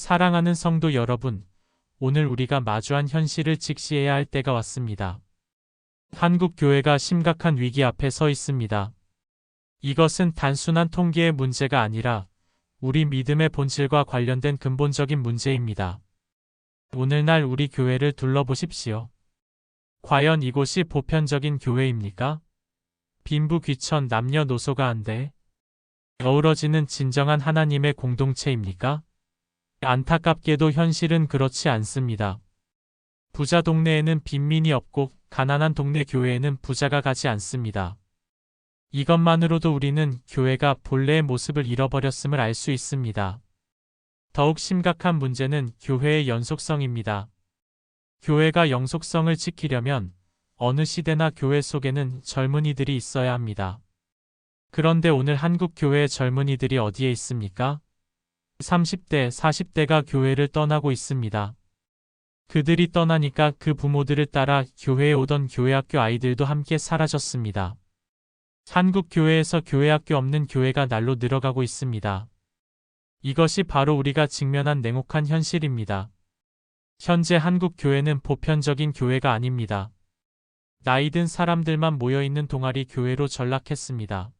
사랑하는 성도 여러분, 오늘 우리가 마주한 현실을 직시해야 할 때가 왔습니다. 한국 교회가 심각한 위기 앞에 서 있습니다. 이것은 단순한 통계의 문제가 아니라 우리 믿음의 본질과 관련된 근본적인 문제입니다. 오늘날 우리 교회를 둘러보십시오. 과연 이곳이 보편적인 교회입니까? 빈부 귀천 남녀노소가 한데 어우러지는 진정한 하나님의 공동체입니까? 안타깝게도 현실은 그렇지 않습니다. 부자 동네에는 빈민이 없고 가난한 동네 교회에는 부자가 가지 않습니다. 이것만으로도 우리는 교회가 본래의 모습을 잃어버렸음을 알 수 있습니다. 더욱 심각한 문제는 교회의 연속성입니다. 교회가 영속성을 지키려면 어느 시대나 교회 속에는 젊은이들이 있어야 합니다. 그런데 오늘 한국 교회의 젊은이들이 어디에 있습니까? 30대, 40대가 교회를 떠나고 있습니다. 그들이 떠나니까 그 부모들을 따라 교회에 오던 교회학교 아이들도 함께 사라졌습니다. 한국 교회에서 교회학교 없는 교회가 날로 늘어가고 있습니다. 이것이 바로 우리가 직면한 냉혹한 현실입니다. 현재 한국 교회는 보편적인 교회가 아닙니다. 나이든 사람들만 모여있는 동아리 교회로 전락했습니다.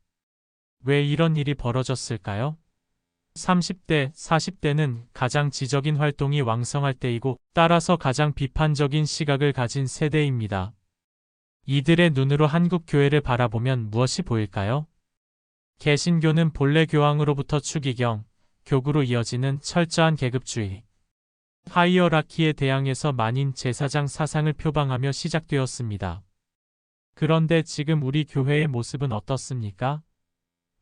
왜 이런 일이 벌어졌을까요? 30대, 40대는 가장 지적인 활동이 왕성할 때이고 따라서 가장 비판적인 시각을 가진 세대입니다. 이들의 눈으로 한국 교회를 바라보면 무엇이 보일까요? 개신교는 본래 교황으로부터 추기경, 교구로 이어지는 철저한 계급주의. 하이어라키에 대항해서 만인 제사장 사상을 표방하며 시작되었습니다. 그런데 지금 우리 교회의 모습은 어떻습니까?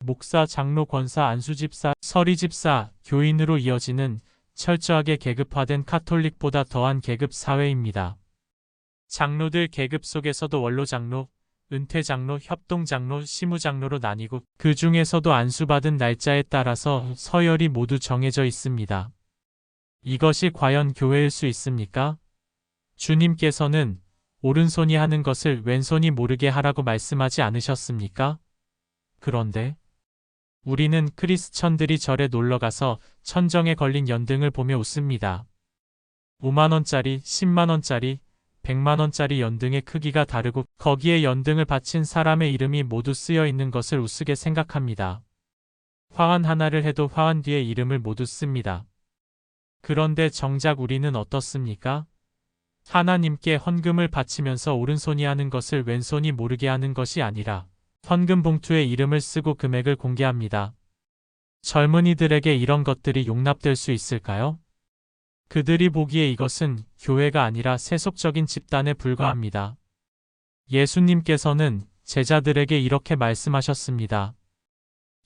목사, 장로, 권사, 안수집사, 서리집사, 교인으로 이어지는 철저하게 계급화된 카톨릭보다 더한 계급 사회입니다. 장로들 계급 속에서도 원로장로, 은퇴장로, 협동장로, 시무장로로 나뉘고 그 중에서도 안수받은 날짜에 따라서 서열이 모두 정해져 있습니다. 이것이 과연 교회일 수 있습니까? 주님께서는 오른손이 하는 것을 왼손이 모르게 하라고 말씀하지 않으셨습니까? 그런데 우리는 크리스천들이 절에 놀러가서 천정에 걸린 연등을 보며 웃습니다. 5만원짜리, 10만원짜리, 100만원짜리 연등의 크기가 다르고 거기에 연등을 바친 사람의 이름이 모두 쓰여 있는 것을 우스게 생각합니다. 화환 하나를 해도 화환 뒤에 이름을 모두 씁니다. 그런데 정작 우리는 어떻습니까? 하나님께 헌금을 바치면서 오른손이 하는 것을 왼손이 모르게 하는 것이 아니라 헌금 봉투에 이름을 쓰고 금액을 공개합니다. 젊은이들에게 이런 것들이 용납될 수 있을까요? 그들이 보기에 이것은 교회가 아니라 세속적인 집단에 불과합니다. 예수님께서는 제자들에게 이렇게 말씀하셨습니다.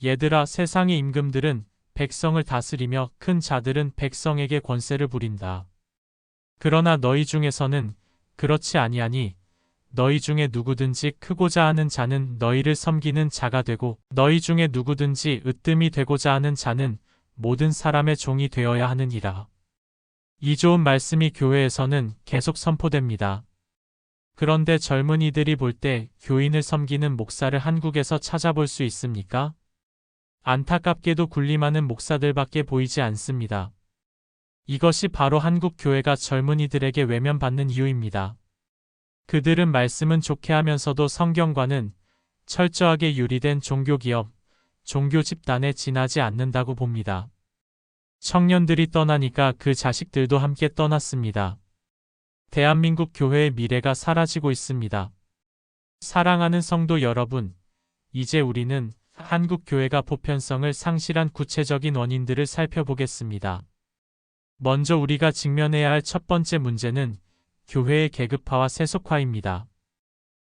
얘들아 세상의 임금들은 백성을 다스리며 큰 자들은 백성에게 권세를 부린다. 그러나 너희 중에서는 그렇지 아니하니 너희 중에 누구든지 크고자 하는 자는 너희를 섬기는 자가 되고 너희 중에 누구든지 으뜸이 되고자 하는 자는 모든 사람의 종이 되어야 하느니라. 이 좋은 말씀이 교회에서는 계속 선포됩니다. 그런데 젊은이들이 볼 때 교인을 섬기는 목사를 한국에서 찾아볼 수 있습니까? 안타깝게도 군림하는 목사들밖에 보이지 않습니다. 이것이 바로 한국 교회가 젊은이들에게 외면받는 이유입니다. 그들은 말씀은 좋게 하면서도 성경과는 철저하게 유리된 종교기업, 종교 집단에 지나지 않는다고 봅니다. 청년들이 떠나니까 그 자식들도 함께 떠났습니다. 대한민국 교회의 미래가 사라지고 있습니다. 사랑하는 성도 여러분, 이제 우리는 한국 교회가 보편성을 상실한 구체적인 원인들을 살펴보겠습니다. 먼저 우리가 직면해야 할 첫 번째 문제는 교회의 계급화와 세속화입니다.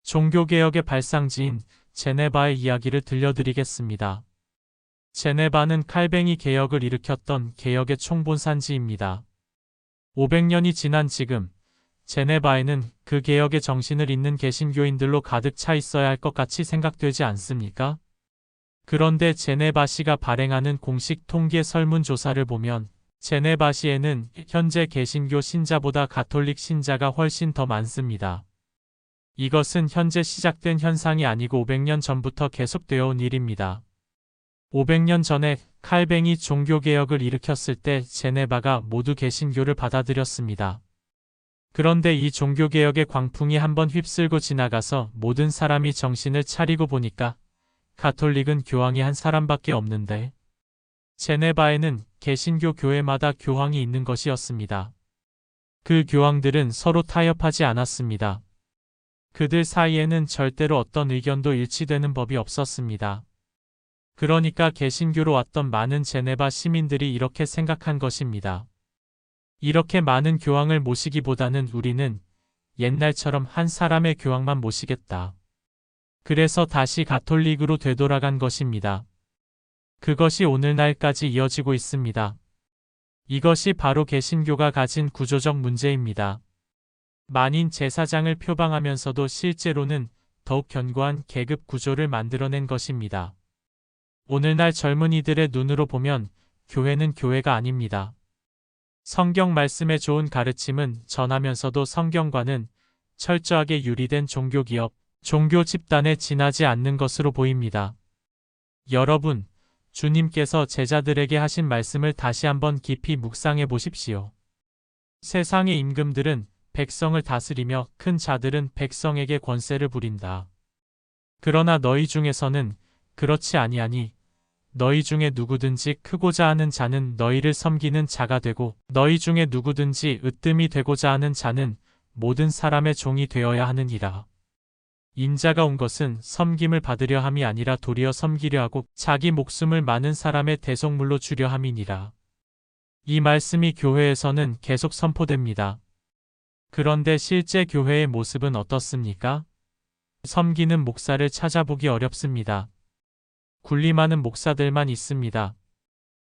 종교개혁의 발상지인 제네바의 이야기를 들려드리겠습니다. 제네바는 칼뱅이 개혁을 일으켰던 개혁의 총본산지입니다. 500년이 지난 지금 제네바에는 그 개혁의 정신을 잇는 개신교인들로 가득 차 있어야 할 것 같이 생각되지 않습니까? 그런데 제네바시가 발행하는 공식 통계 설문조사를 보면 제네바시에는 현재 개신교 신자보다 가톨릭 신자가 훨씬 더 많습니다. 이것은 현재 시작된 현상이 아니고 500년 전부터 계속되어 온 일입니다. 500년 전에 칼뱅이 종교개혁을 일으켰을 때 제네바가 모두 개신교를 받아들였습니다. 그런데 이 종교개혁의 광풍이 한번 휩쓸고 지나가서 모든 사람이 정신을 차리고 보니까 가톨릭은 교황이 한 사람밖에 없는데 제네바에는 개신교 교회마다 교황이 있는 것이었습니다. 그 교황들은 서로 타협하지 않았습니다. 그들 사이에는 절대로 어떤 의견도 일치되는 법이 없었습니다. 그러니까 개신교로 왔던 많은 제네바 시민들이 이렇게 생각한 것입니다. 이렇게 많은 교황을 모시기보다는 우리는 옛날처럼 한 사람의 교황만 모시겠다. 그래서 다시 가톨릭으로 되돌아간 것입니다. 그것이 오늘날까지 이어지고 있습니다. 이것이 바로 개신교가 가진 구조적 문제입니다. 만인 제사장을 표방하면서도 실제로는 더욱 견고한 계급 구조를 만들어낸 것입니다. 오늘날 젊은이들의 눈으로 보면 교회는 교회가 아닙니다. 성경 말씀의 좋은 가르침은 전하면서도 성경과는 철저하게 유리된 종교기업, 종교 집단에 지나지 않는 것으로 보입니다. 여러분, 주님께서 제자들에게 하신 말씀을 다시 한번 깊이 묵상해 보십시오. 세상의 임금들은 백성을 다스리며 큰 자들은 백성에게 권세를 부린다. 그러나 너희 중에서는 그렇지 아니하니 너희 중에 누구든지 크고자 하는 자는 너희를 섬기는 자가 되고 너희 중에 누구든지 으뜸이 되고자 하는 자는 모든 사람의 종이 되어야 하느니라. 인자가 온 것은 섬김을 받으려 함이 아니라 도리어 섬기려 하고 자기 목숨을 많은 사람의 대속물로 주려 함이니라. 이 말씀이 교회에서는 계속 선포됩니다. 그런데 실제 교회의 모습은 어떻습니까? 섬기는 목사를 찾아보기 어렵습니다. 군림하는 목사들만 있습니다.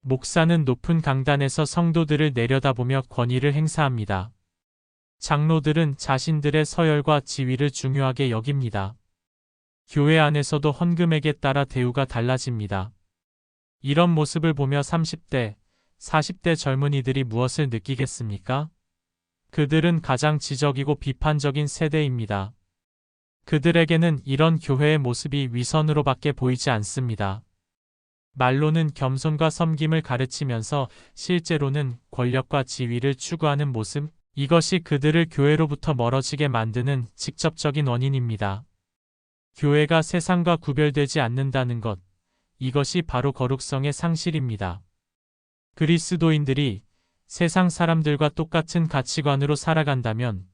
목사는 높은 강단에서 성도들을 내려다보며 권위를 행사합니다. 장로들은 자신들의 서열과 지위를 중요하게 여깁니다. 교회 안에서도 헌금액에 따라 대우가 달라집니다. 이런 모습을 보며 30대, 40대 젊은이들이 무엇을 느끼겠습니까? 그들은 가장 지적이고 비판적인 세대입니다. 그들에게는 이런 교회의 모습이 위선으로밖에 보이지 않습니다. 말로는 겸손과 섬김을 가르치면서 실제로는 권력과 지위를 추구하는 모습, 이것이 그들을 교회로부터 멀어지게 만드는 직접적인 원인입니다. 교회가 세상과 구별되지 않는다는 것, 이것이 바로 거룩성의 상실입니다. 그리스도인들이 세상 사람들과 똑같은 가치관으로 살아간다면,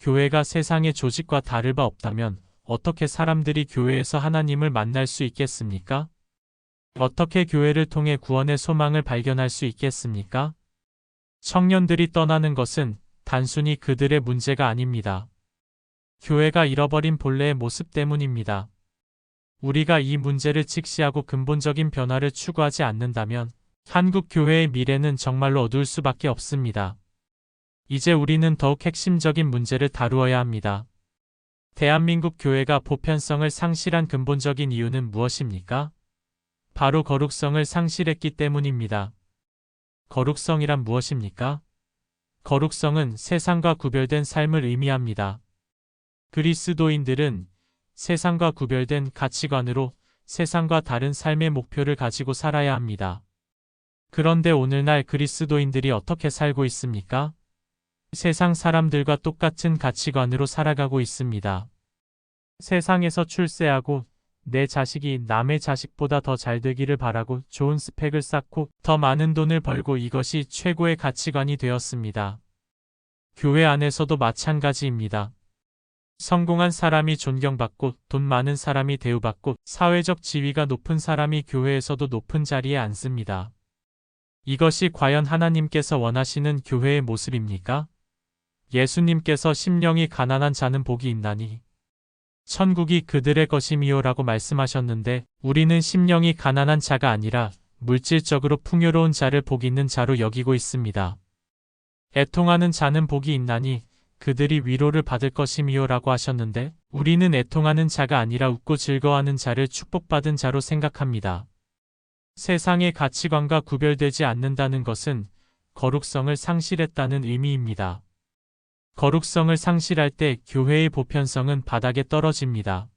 교회가 세상의 조직과 다를 바 없다면, 어떻게 사람들이 교회에서 하나님을 만날 수 있겠습니까? 어떻게 교회를 통해 구원의 소망을 발견할 수 있겠습니까? 청년들이 떠나는 것은 단순히 그들의 문제가 아닙니다. 교회가 잃어버린 본래의 모습 때문입니다. 우리가 이 문제를 직시하고 근본적인 변화를 추구하지 않는다면 한국 교회의 미래는 정말로 어두울 수밖에 없습니다. 이제 우리는 더욱 핵심적인 문제를 다루어야 합니다. 대한민국 교회가 보편성을 상실한 근본적인 이유는 무엇입니까? 바로 거룩성을 상실했기 때문입니다. 거룩성이란 무엇입니까? 거룩성은 세상과 구별된 삶을 의미합니다. 그리스도인들은 세상과 구별된 가치관으로 세상과 다른 삶의 목표를 가지고 살아야 합니다. 그런데 오늘날 그리스도인들이 어떻게 살고 있습니까? 세상 사람들과 똑같은 가치관으로 살아가고 있습니다. 세상에서 출세하고 내 자식이 남의 자식보다 더 잘 되기를 바라고 좋은 스펙을 쌓고 더 많은 돈을 벌고 이것이 최고의 가치관이 되었습니다. 교회 안에서도 마찬가지입니다. 성공한 사람이 존경받고 돈 많은 사람이 대우받고 사회적 지위가 높은 사람이 교회에서도 높은 자리에 앉습니다. 이것이 과연 하나님께서 원하시는 교회의 모습입니까? 예수님께서 심령이 가난한 자는 복이 있나니 천국이 그들의 것임이요라고 말씀하셨는데 우리는 심령이 가난한 자가 아니라 물질적으로 풍요로운 자를 복 있는 자로 여기고 있습니다. 애통하는 자는 복이 있나니 그들이 위로를 받을 것임이요라고 하셨는데 우리는 애통하는 자가 아니라 웃고 즐거워하는 자를 축복받은 자로 생각합니다. 세상의 가치관과 구별되지 않는다는 것은 거룩성을 상실했다는 의미입니다. 거룩성을 상실할 때 교회의 보편성은 바닥에 떨어집니다.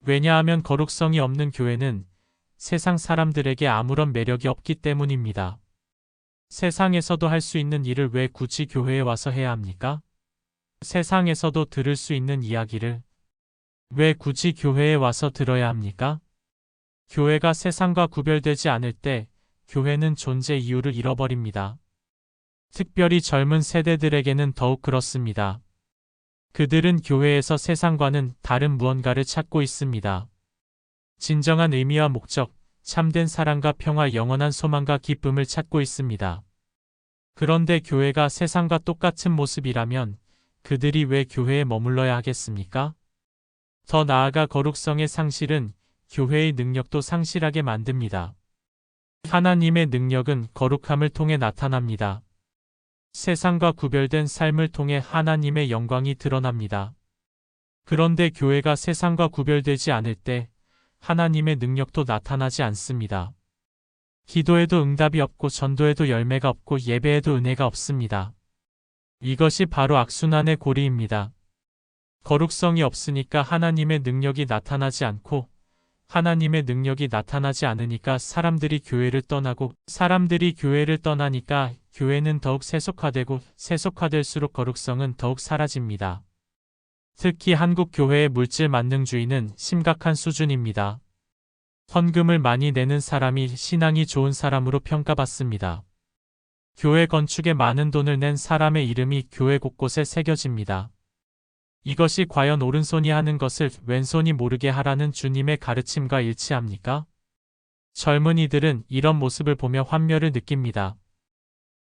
왜냐하면 거룩성이 없는 교회는 세상 사람들에게 아무런 매력이 없기 때문입니다. 세상에서도 할 수 있는 일을 왜 굳이 교회에 와서 해야 합니까? 세상에서도 들을 수 있는 이야기를 왜 굳이 교회에 와서 들어야 합니까? 교회가 세상과 구별되지 않을 때 교회는 존재 이유를 잃어버립니다. 특별히 젊은 세대들에게는 더욱 그렇습니다. 그들은 교회에서 세상과는 다른 무언가를 찾고 있습니다. 진정한 의미와 목적, 참된 사랑과 평화, 영원한 소망과 기쁨을 찾고 있습니다. 그런데 교회가 세상과 똑같은 모습이라면 그들이 왜 교회에 머물러야 하겠습니까? 더 나아가 거룩성의 상실은 교회의 능력도 상실하게 만듭니다. 하나님의 능력은 거룩함을 통해 나타납니다. 세상과 구별된 삶을 통해 하나님의 영광이 드러납니다. 그런데 교회가 세상과 구별되지 않을 때 하나님의 능력도 나타나지 않습니다. 기도에도 응답이 없고 전도에도 열매가 없고 예배에도 은혜가 없습니다. 이것이 바로 악순환의 고리입니다. 거룩성이 없으니까 하나님의 능력이 나타나지 않고 하나님의 능력이 나타나지 않으니까 사람들이 교회를 떠나고 사람들이 교회를 떠나니까 교회는 더욱 세속화되고 세속화될수록 거룩성은 더욱 사라집니다. 특히 한국 교회의 물질 만능주의는 심각한 수준입니다. 헌금을 많이 내는 사람이 신앙이 좋은 사람으로 평가받습니다. 교회 건축에 많은 돈을 낸 사람의 이름이 교회 곳곳에 새겨집니다. 이것이 과연 오른손이 하는 것을 왼손이 모르게 하라는 주님의 가르침과 일치합니까? 젊은이들은 이런 모습을 보며 환멸을 느낍니다.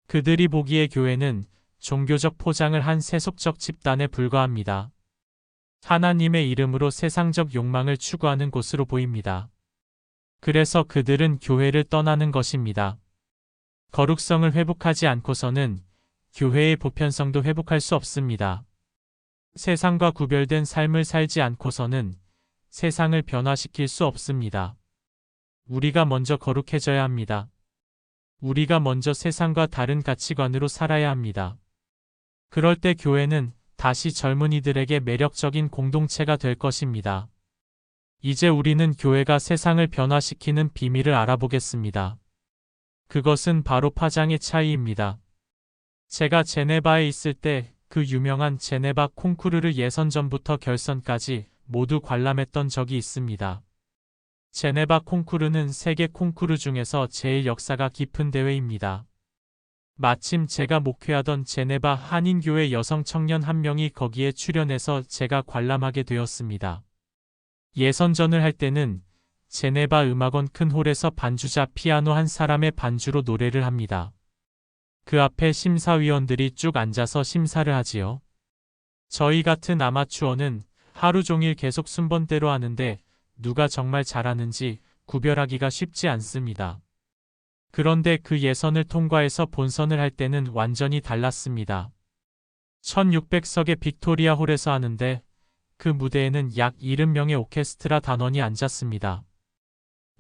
그들이 보기에 교회는 종교적 포장을 한 세속적 집단에 불과합니다. 하나님의 이름으로 세상적 욕망을 추구하는 곳으로 보입니다. 그래서 그들은 교회를 떠나는 것입니다. 거룩성을 회복하지 않고서는 교회의 보편성도 회복할 수 없습니다. 세상과 구별된 삶을 살지 않고서는 세상을 변화시킬 수 없습니다. 우리가 먼저 거룩해져야 합니다. 우리가 먼저 세상과 다른 가치관으로 살아야 합니다. 그럴 때 교회는 다시 젊은이들에게 매력적인 공동체가 될 것입니다. 이제 우리는 교회가 세상을 변화시키는 비밀을 알아보겠습니다. 그것은 바로 파장의 차이입니다. 제가 제네바에 있을 때 그 유명한 제네바 콩쿠르를 예선전부터 결선까지 모두 관람했던 적이 있습니다. 제네바 콩쿠르는 세계 콩쿠르 중에서 제일 역사가 깊은 대회입니다. 마침 제가 목회하던 제네바 한인교회 여성 청년 한 명이 거기에 출연해서 제가 관람하게 되었습니다. 예선전을 할 때는 제네바 음악원 큰 홀에서 반주자 피아노 한 사람의 반주로 노래를 합니다. 그 앞에 심사위원들이 쭉 앉아서 심사를 하지요. 저희 같은 아마추어는 하루 종일 계속 순번대로 하는데 누가 정말 잘하는지 구별하기가 쉽지 않습니다. 그런데 그 예선을 통과해서 본선을 할 때는 완전히 달랐습니다. 1600석의 빅토리아 홀에서 하는데 그 무대에는 약 70명의 오케스트라 단원이 앉았습니다.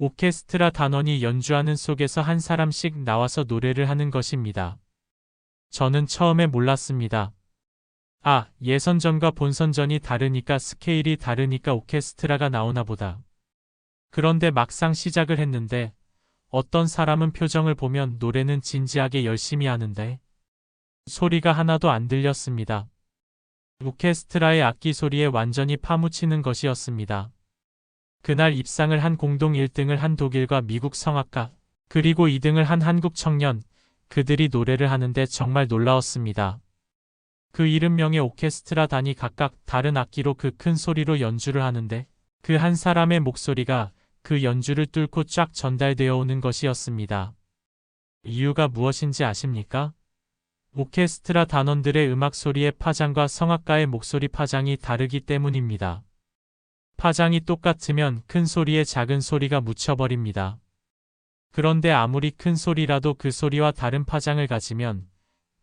오케스트라 단원이 연주하는 속에서 한 사람씩 나와서 노래를 하는 것입니다. 저는 처음에 몰랐습니다. 아, 예선전과 본선전이 다르니까 스케일이 다르니까 오케스트라가 나오나 보다. 그런데 막상 시작을 했는데 어떤 사람은 표정을 보면 노래는 진지하게 열심히 하는데 소리가 하나도 안 들렸습니다. 오케스트라의 악기 소리에 완전히 파묻히는 것이었습니다. 그날 입상을 한 공동 1등을 한 독일과 미국 성악가, 그리고 2등을 한 한국 청년, 그들이 노래를 하는데 정말 놀라웠습니다. 그 70명의 오케스트라 단이 각각 다른 악기로 그 큰 소리로 연주를 하는데 그 한 사람의 목소리가 그 연주를 뚫고 쫙 전달되어 오는 것이었습니다. 이유가 무엇인지 아십니까? 오케스트라 단원들의 음악 소리의 파장과 성악가의 목소리 파장이 다르기 때문입니다. 파장이 똑같으면 큰 소리에 작은 소리가 묻혀버립니다. 그런데 아무리 큰 소리라도 그 소리와 다른 파장을 가지면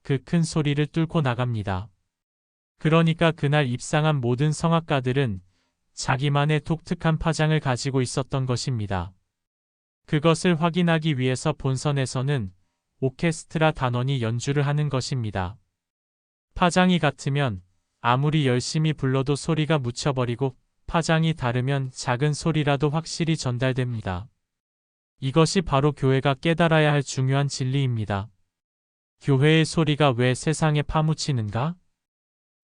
그 큰 소리를 뚫고 나갑니다. 그러니까 그날 입상한 모든 성악가들은 자기만의 독특한 파장을 가지고 있었던 것입니다. 그것을 확인하기 위해서 본선에서는 오케스트라 단원이 연주를 하는 것입니다. 파장이 같으면 아무리 열심히 불러도 소리가 묻혀버리고 파장이 다르면 작은 소리라도 확실히 전달됩니다. 이것이 바로 교회가 깨달아야 할 중요한 진리입니다. 교회의 소리가 왜 세상에 파묻히는가?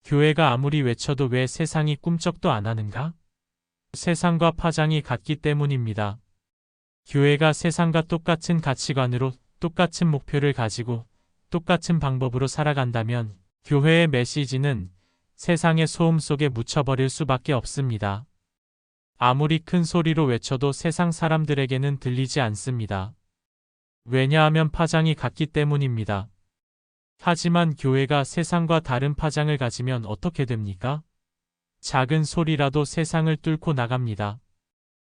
교회가 아무리 외쳐도 왜 세상이 꿈쩍도 안 하는가? 세상과 파장이 같기 때문입니다. 교회가 세상과 똑같은 가치관으로 똑같은 목표를 가지고 똑같은 방법으로 살아간다면 교회의 메시지는 세상의 소음 속에 묻혀버릴 수밖에 없습니다. 아무리 큰 소리로 외쳐도 세상 사람들에게는 들리지 않습니다. 왜냐하면 파장이 같기 때문입니다. 하지만 교회가 세상과 다른 파장을 가지면 어떻게 됩니까? 작은 소리라도 세상을 뚫고 나갑니다.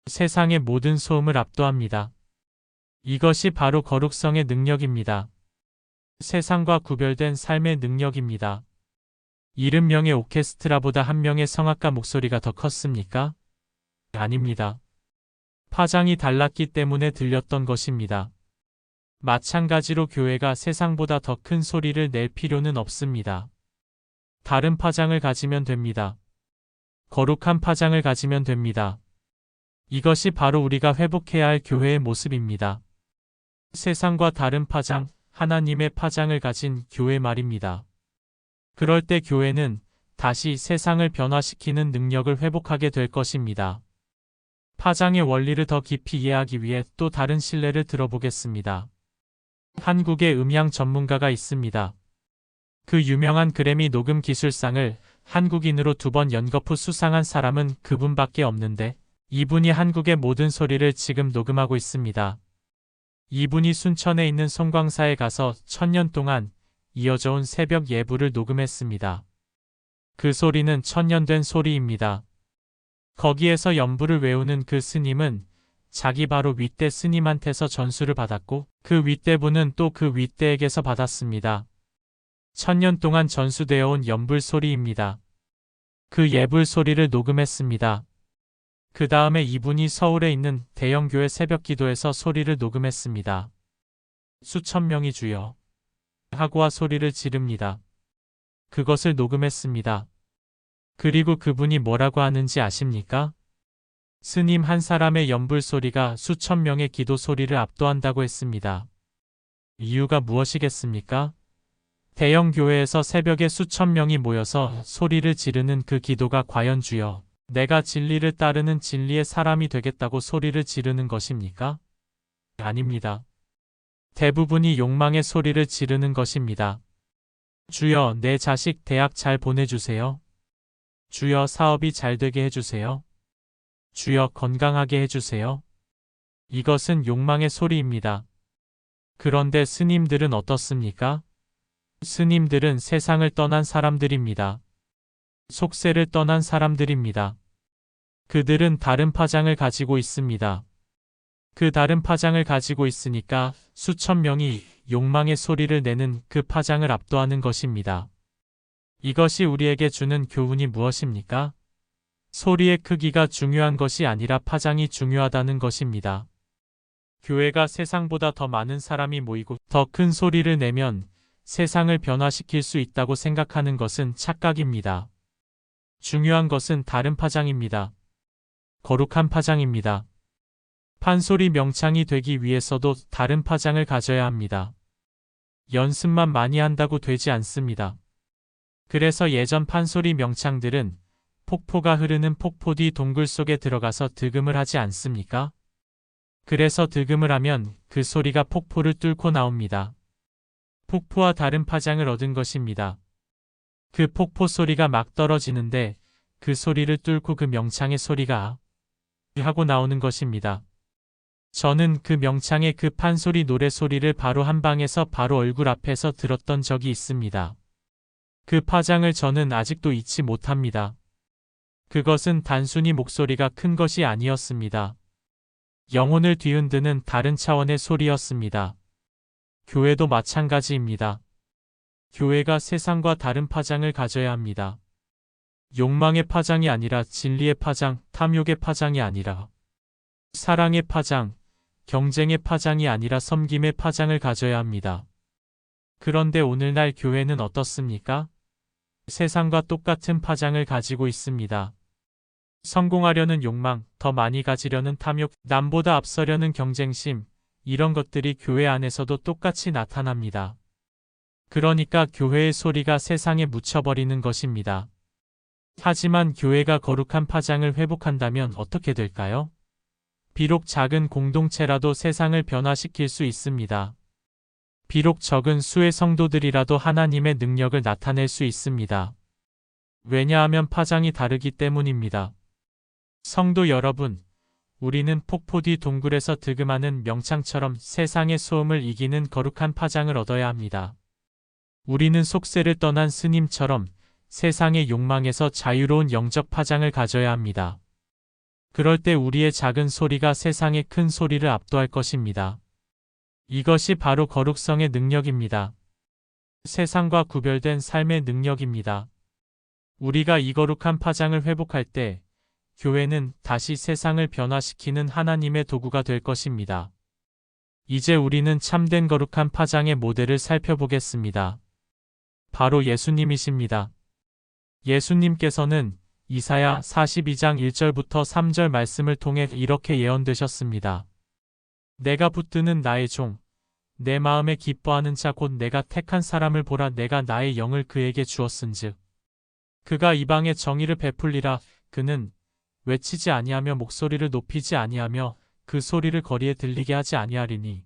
세상의 모든 소음을 압도합니다. 이것이 바로 거룩성의 능력입니다. 세상과 구별된 삶의 능력입니다. 70명의 오케스트라보다 한 명의 성악가 목소리가 더 컸습니까? 아닙니다. 파장이 달랐기 때문에 들렸던 것입니다. 마찬가지로 교회가 세상보다 더 큰 소리를 낼 필요는 없습니다. 다른 파장을 가지면 됩니다. 거룩한 파장을 가지면 됩니다. 이것이 바로 우리가 회복해야 할 교회의 모습입니다. 세상과 다른 파장, 하나님의 파장을 가진 교회 말입니다. 그럴 때 교회는 다시 세상을 변화시키는 능력을 회복하게 될 것입니다. 파장의 원리를 더 깊이 이해하기 위해 또 다른 신뢰를 들어보겠습니다. 한국의 음향 전문가가 있습니다. 그 유명한 그래미 녹음 기술상을 한국인으로 두 번 연거푸 수상한 사람은 그분밖에 없는데 이분이 한국의 모든 소리를 지금 녹음하고 있습니다. 이분이 순천에 있는 송광사에 가서 천년 동안 이어져 온 새벽 예불을 녹음했습니다. 그 소리는 천년된 소리입니다. 거기에서 연부를 외우는 그 스님은 자기 바로 윗대 스님한테서 전수를 받았고 그 윗대부는 또 그 윗대에게서 받았습니다. 천년 동안 전수되어 온 연불 소리입니다. 그 예불 소리를 녹음했습니다. 그 다음에 이분이 서울에 있는 대형교회 새벽 기도에서 소리를 녹음했습니다. 수천 명이 주여 하고와 소리를 지릅니다. 그것을 녹음했습니다. 그리고 그분이 뭐라고 하는지 아십니까? 스님 한 사람의 연불 소리가 수천 명의 기도 소리를 압도한다고 했습니다. 이유가 무엇이겠습니까? 대형 교회에서 새벽에 수천 명이 모여서 소리를 지르는 그 기도가 과연 주여 내가 진리를 따르는 진리의 사람이 되겠다고 소리를 지르는 것입니까? 아닙니다. 대부분이 욕망의 소리를 지르는 것입니다. 주여 내 자식 대학 잘 보내주세요. 주여 사업이 잘 되게 해주세요. 주여 건강하게 해주세요. 이것은 욕망의 소리입니다. 그런데 스님들은 어떻습니까? 스님들은 세상을 떠난 사람들입니다. 속세를 떠난 사람들입니다. 그들은 다른 파장을 가지고 있습니다. 그 다른 파장을 가지고 있으니까 수천 명이 욕망의 소리를 내는 그 파장을 압도하는 것입니다. 이것이 우리에게 주는 교훈이 무엇입니까? 소리의 크기가 중요한 것이 아니라 파장이 중요하다는 것입니다. 교회가 세상보다 더 많은 사람이 모이고 더 큰 소리를 내면 세상을 변화시킬 수 있다고 생각하는 것은 착각입니다. 중요한 것은 다른 파장입니다. 거룩한 파장입니다. 판소리 명창이 되기 위해서도 다른 파장을 가져야 합니다. 연습만 많이 한다고 되지 않습니다. 그래서 예전 판소리 명창들은 폭포가 흐르는 폭포 뒤 동굴 속에 들어가서 득음을 하지 않습니까? 그래서 득음을 하면 그 소리가 폭포를 뚫고 나옵니다. 폭포와 다른 파장을 얻은 것입니다. 그 폭포 소리가 막 떨어지는데 그 소리를 뚫고 그 명창의 소리가 하고 나오는 것입니다. 저는 그 명창의 그 판소리 노래 소리를 바로 한 방에서 바로 얼굴 앞에서 들었던 적이 있습니다. 그 파장을 저는 아직도 잊지 못합니다. 그것은 단순히 목소리가 큰 것이 아니었습니다. 영혼을 뒤흔드는 다른 차원의 소리였습니다. 교회도 마찬가지입니다. 교회가 세상과 다른 파장을 가져야 합니다. 욕망의 파장이 아니라 진리의 파장, 탐욕의 파장이 아니라 사랑의 파장, 경쟁의 파장이 아니라 섬김의 파장을 가져야 합니다. 그런데 오늘날 교회는 어떻습니까? 세상과 똑같은 파장을 가지고 있습니다. 성공하려는 욕망, 더 많이 가지려는 탐욕, 남보다 앞서려는 경쟁심, 이런 것들이 교회 안에서도 똑같이 나타납니다. 그러니까 교회의 소리가 세상에 묻혀버리는 것입니다. 하지만 교회가 거룩한 파장을 회복한다면 어떻게 될까요? 비록 작은 공동체라도 세상을 변화시킬 수 있습니다. 비록 적은 수의 성도들이라도 하나님의 능력을 나타낼 수 있습니다. 왜냐하면 파장이 다르기 때문입니다. 성도 여러분, 우리는 폭포 뒤 동굴에서 득음하는 명창처럼 세상의 소음을 이기는 거룩한 파장을 얻어야 합니다. 우리는 속세를 떠난 스님처럼 세상의 욕망에서 자유로운 영적 파장을 가져야 합니다. 그럴 때 우리의 작은 소리가 세상의 큰 소리를 압도할 것입니다. 이것이 바로 거룩성의 능력입니다. 세상과 구별된 삶의 능력입니다. 우리가 이 거룩한 파장을 회복할 때 교회는 다시 세상을 변화시키는 하나님의 도구가 될 것입니다. 이제 우리는 참된 거룩한 파장의 모델을 살펴보겠습니다. 바로 예수님이십니다. 예수님께서는 이사야 42장 1절부터 3절 말씀을 통해 이렇게 예언되셨습니다. 내가 붙드는 나의 종, 내 마음에 기뻐하는 자 곧 내가 택한 사람을 보라 내가 나의 영을 그에게 주었은즉. 그가 이방의 정의를 베풀리라 그는 외치지 아니하며 목소리를 높이지 아니하며 그 소리를 거리에 들리게 하지 아니하리니.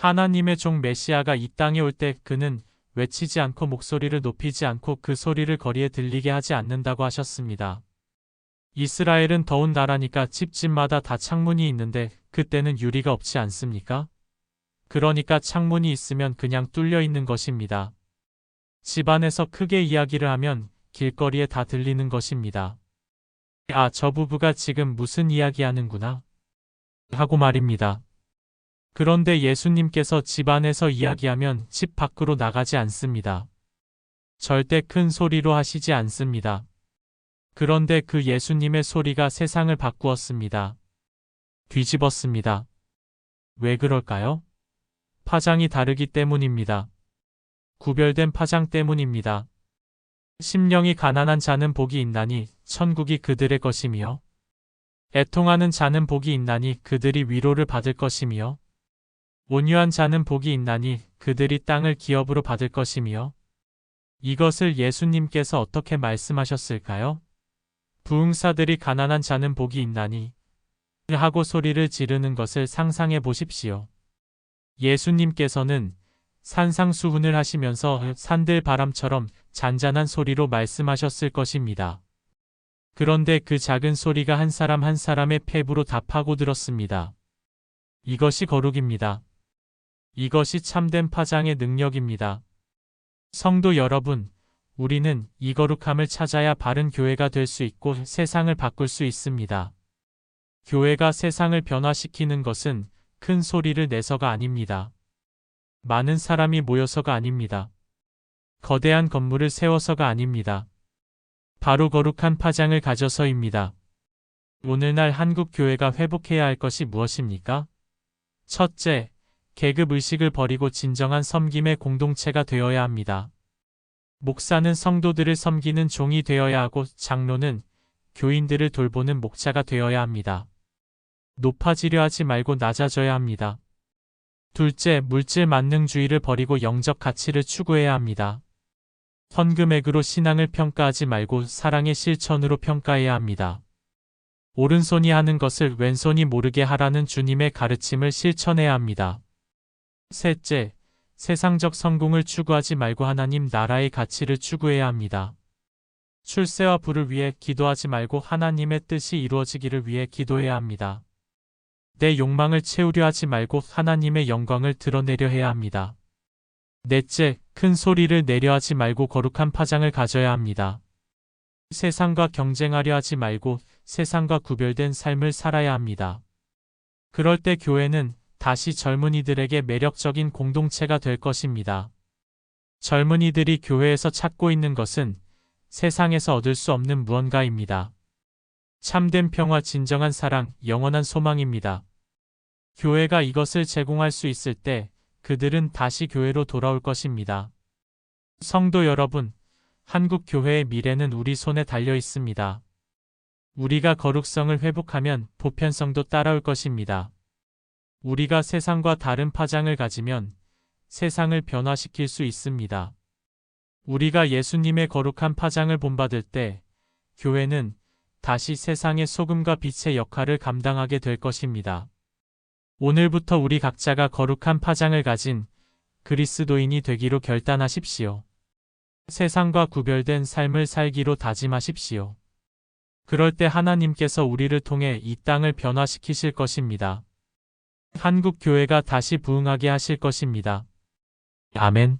하나님의 종 메시아가 이 땅에 올 때 그는 외치지 않고 목소리를 높이지 않고 그 소리를 거리에 들리게 하지 않는다고 하셨습니다. 이스라엘은 더운 나라니까 집집마다 다 창문이 있는데 그때는 유리가 없지 않습니까? 그러니까 창문이 있으면 그냥 뚫려 있는 것입니다. 집안에서 크게 이야기를 하면 길거리에 다 들리는 것입니다. 아, 저 부부가 지금 무슨 이야기 하는구나. 하고 말입니다. 그런데 예수님께서 집 안에서 이야기하면 집 밖으로 나가지 않습니다. 절대 큰 소리로 하시지 않습니다. 그런데 그 예수님의 소리가 세상을 바꾸었습니다. 뒤집었습니다. 왜 그럴까요? 파장이 다르기 때문입니다. 구별된 파장 때문입니다. 심령이 가난한 자는 복이 있나니 천국이 그들의 것이며 애통하는 자는 복이 있나니 그들이 위로를 받을 것이며 온유한 자는 복이 있나니 그들이 땅을 기업으로 받을 것이며 이것을 예수님께서 어떻게 말씀하셨을까요? 부흥사들이 가난한 자는 복이 있나니 하고 소리를 지르는 것을 상상해 보십시오. 예수님께서는 산상수훈을 하시면서 산들 바람처럼 잔잔한 소리로 말씀하셨을 것입니다. 그런데 그 작은 소리가 한 사람 한 사람의 폐부로 다 파고들었습니다. 이것이 거룩입니다. 이것이 참된 파장의 능력입니다. 성도 여러분, 우리는 이 거룩함을 찾아야 바른 교회가 될 수 있고 세상을 바꿀 수 있습니다. 교회가 세상을 변화시키는 것은 큰 소리를 내서가 아닙니다. 많은 사람이 모여서가 아닙니다. 거대한 건물을 세워서가 아닙니다. 바로 거룩한 파장을 가져서입니다. 오늘날 한국 교회가 회복해야 할 것이 무엇입니까? 첫째, 계급 의식을 버리고 진정한 섬김의 공동체가 되어야 합니다. 목사는 성도들을 섬기는 종이 되어야 하고 장로는 교인들을 돌보는 목자가 되어야 합니다. 높아지려 하지 말고 낮아져야 합니다. 둘째, 물질 만능주의를 버리고 영적 가치를 추구해야 합니다. 헌금액으로 신앙을 평가하지 말고 사랑의 실천으로 평가해야 합니다. 오른손이 하는 것을 왼손이 모르게 하라는 주님의 가르침을 실천해야 합니다. 셋째, 세상적 성공을 추구하지 말고 하나님 나라의 가치를 추구해야 합니다. 출세와 부를 위해 기도하지 말고 하나님의 뜻이 이루어지기를 위해 기도해야 합니다. 내 욕망을 채우려 하지 말고 하나님의 영광을 드러내려 해야 합니다. 넷째, 큰 소리를 내려 하지 말고 거룩한 파장을 가져야 합니다. 세상과 경쟁하려 하지 말고 세상과 구별된 삶을 살아야 합니다. 그럴 때 교회는 다시 젊은이들에게 매력적인 공동체가 될 것입니다. 젊은이들이 교회에서 찾고 있는 것은 세상에서 얻을 수 없는 무언가입니다. 참된 평화, 진정한 사랑, 영원한 소망입니다. 교회가 이것을 제공할 수 있을 때 그들은 다시 교회로 돌아올 것입니다. 성도 여러분, 한국 교회의 미래는 우리 손에 달려 있습니다. 우리가 거룩성을 회복하면 보편성도 따라올 것입니다. 우리가 세상과 다른 파장을 가지면 세상을 변화시킬 수 있습니다. 우리가 예수님의 거룩한 파장을 본받을 때 교회는 다시 세상의 소금과 빛의 역할을 감당하게 될 것입니다. 오늘부터 우리 각자가 거룩한 파장을 가진 그리스도인이 되기로 결단하십시오. 세상과 구별된 삶을 살기로 다짐하십시오. 그럴 때 하나님께서 우리를 통해 이 땅을 변화시키실 것입니다. 한국 교회가 다시 부흥하게 하실 것입니다. 아멘.